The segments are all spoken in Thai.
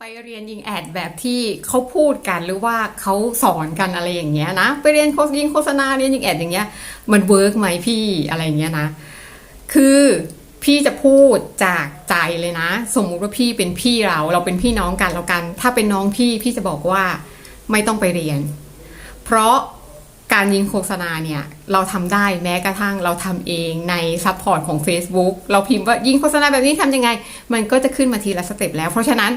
ไปเรียนยิงแอดแบบที่เขาพูดกันหรือว่าเขาสอนกันอะไรอย่างเงี้ยนะ ไปเรียนโฆษยิงโฆษณาเรียนยิงแอดอย่างเงี้ยมันเวิร์กไหมพี่อะไรเงี้ยนะ คือพี่จะพูดจากใจเลยนะ สมมุติว่าพี่เป็นพี่เราเราเป็นพี่น้องกันแล้วกัน ถ้าเป็นน้องพี่พี่จะบอกว่าไม่ต้องไปเรียน เพราะการยิงโฆษณาเนี่ย เราทำได้แม้กระทั่งเราทำเองในซัพพอร์ตของ Facebook เราพิมพ์ว่ายิงโฆษณาแบบนี้ทำยังไง มันก็จะขึ้นมาทีละสเต็ปแล้ว เพราะฉะนั้น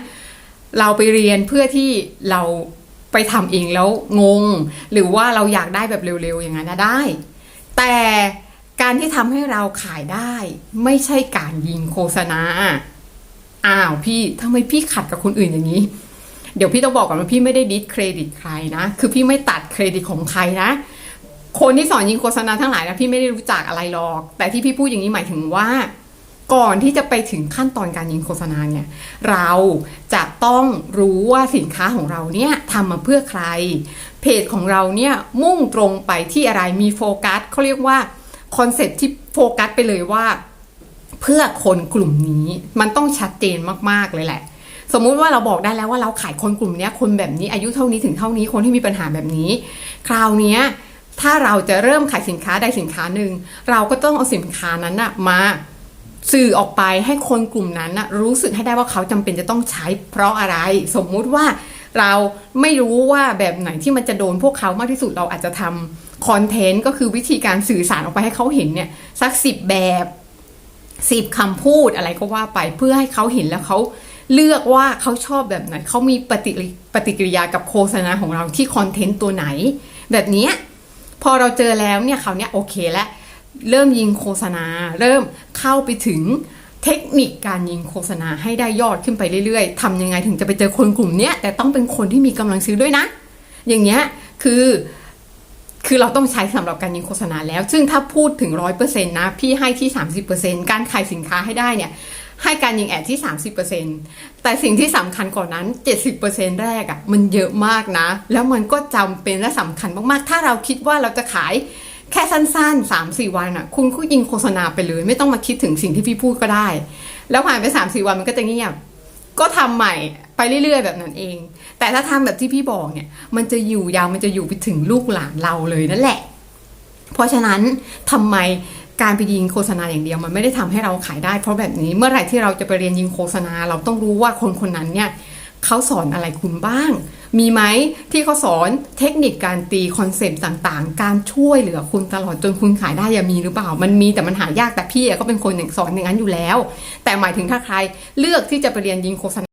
เราไปเรียนเพื่อที่เราไปทำเองแล้วงง หรือว่าเราอยากได้แบบเร็วๆ อย่างนั้นนะได้ แต่การที่ทำให้เราขายได้ ไม่ใช่การยิงโฆษณา อ้าวพี่ทำไมพี่ขัดกับคนอื่นอย่างนี้ เดี๋ยวพี่ต้องบอกก่อนว่าพี่ไม่ได้ดิสเครดิตใครนะ คือพี่ไม่ตัดเครดิตของใครนะ คนที่สอนยิงโฆษณาทั้งหลายนะพี่ไม่ได้รู้จักอะไรหรอก แต่ที่พี่พูดอย่างนี้หมายถึงว่า ก่อนที่จะไปถึงขั้นตอนการยิงโฆษณาเนี่ย เราจะต้องรู้ว่าสินค้าของเราเนี่ยทำมาเพื่อใคร เพจของเราเนี่ยมุ่งตรงไปที่อะไรมีโฟกัสเขาเรียกว่าคอนเซ็ปที่โฟกัสไปเลยว่า เพื่อคนกลุ่มนี้มันต้องชัดเจนมากๆเลยแหละ สมมุติว่าเราบอกได้แล้วว่าเราขายคนกลุ่มนี้คนแบบนี้อายุเท่านี้ถึงเท่านี้คนที่มีปัญหาแบบนี้ คราวนี้ถ้าเราจะเริ่มขายสินค้าใดสินค้าหนึ่งเราก็ต้องเอาสินค้านั้นนะมา สื่อออกไปให้คนกลุ่มนั้นนะรู้สึกให้ได้ว่าเขาจำเป็นจะต้องใช้เพราะอะไร สมมุติว่าเราไม่รู้ว่าแบบไหนที่มันจะโดนพวกเขามากที่สุดเราอาจจะทำคอนเทนต์ก็คือวิธีการสื่อสารออกไปให้เขาเห็นเนี่ยสักสิบแบบสิบคำพูดอะไรก็ว่าไปเพื่อให้เขาเห็นแล้วเขาเลือกว่าเขาชอบแบบไหนเขามีปฏิปฏิกิริยากับโฆษณาของเราที่คอนเทนต์ตัวไหน แบบนี้พอเราเจอแล้วเนี่ยเขาเนี้ยโอเคแล้ว เริ่มยิงโฆษณา เริ่มเข้าไปถึงเทคนิคการยิงโฆษณาให้ได้ยอดขึ้นไปเรื่อยๆทำยังไงถึงจะไปเจอคนกลุ่มนี้แต่ต้องเป็นคนที่มีกำลังซื้อด้วยนะ อย่างเงี้ยคือคือเราต้องใช้สำหรับการยิงโฆษณาแล้ว ซึ่งถ้าพูดถึงร้อยเปอร์เซ็นต์นะ พี่ให้ที่ 30%การขายสินค้าให้ได้เนี่ย ให้การยิงแอดที่ 30%แต่สิ่งที่สำคัญกว่านนั้น 70%แรกอะ่ะมันเยอะมากนะ แล้วมันก็จำเป็นและสำคัญมากๆ ถ้าเราคิดว่าเราจะขาย แค่สั้นๆ3-4วันอะ คุณก็ยิงโฆษณาไปเลย ไม่ต้องมาคิดถึงสิ่งที่พี่พูดก็ได้ แล้วผ่านไป3-4วันมันก็จะเงียบ ก็ทำใหม่ไปเรื่อยๆ แบบนั้นเอง แต่ถ้าทำแบบที่พี่บอกเนี่ย มันจะอยู่ยาวมันจะอยู่ไปถึงลูกหลานเราเลยนั่นแหละ เพราะฉะนั้นทำไมการไปยิงโฆษณาอย่างเดียวมันไม่ได้ทำให้เราขายได้ เพราะแบบนี้เมื่อไหร่ที่เราจะไปเรียนยิงโฆษณา เราต้องรู้ว่าคนคนนั้นเนี่ยเขาสอนอะไรคุณบ้าง มีไหมที่เขาสอนเทคนิคการตีคอนเซปต์ต่างๆ การช่วยเหลือคุณตลอดจนคุณขายได้อย่ามีหรือเปล่า มันมีแต่มันหายากแต่พี่ก็เป็นคนอย่งสอนอย่างนั้นอยู่แล้ว แต่หมายถึงถ้าใครเลือกที่จะไปเรียนยิงโฆษณา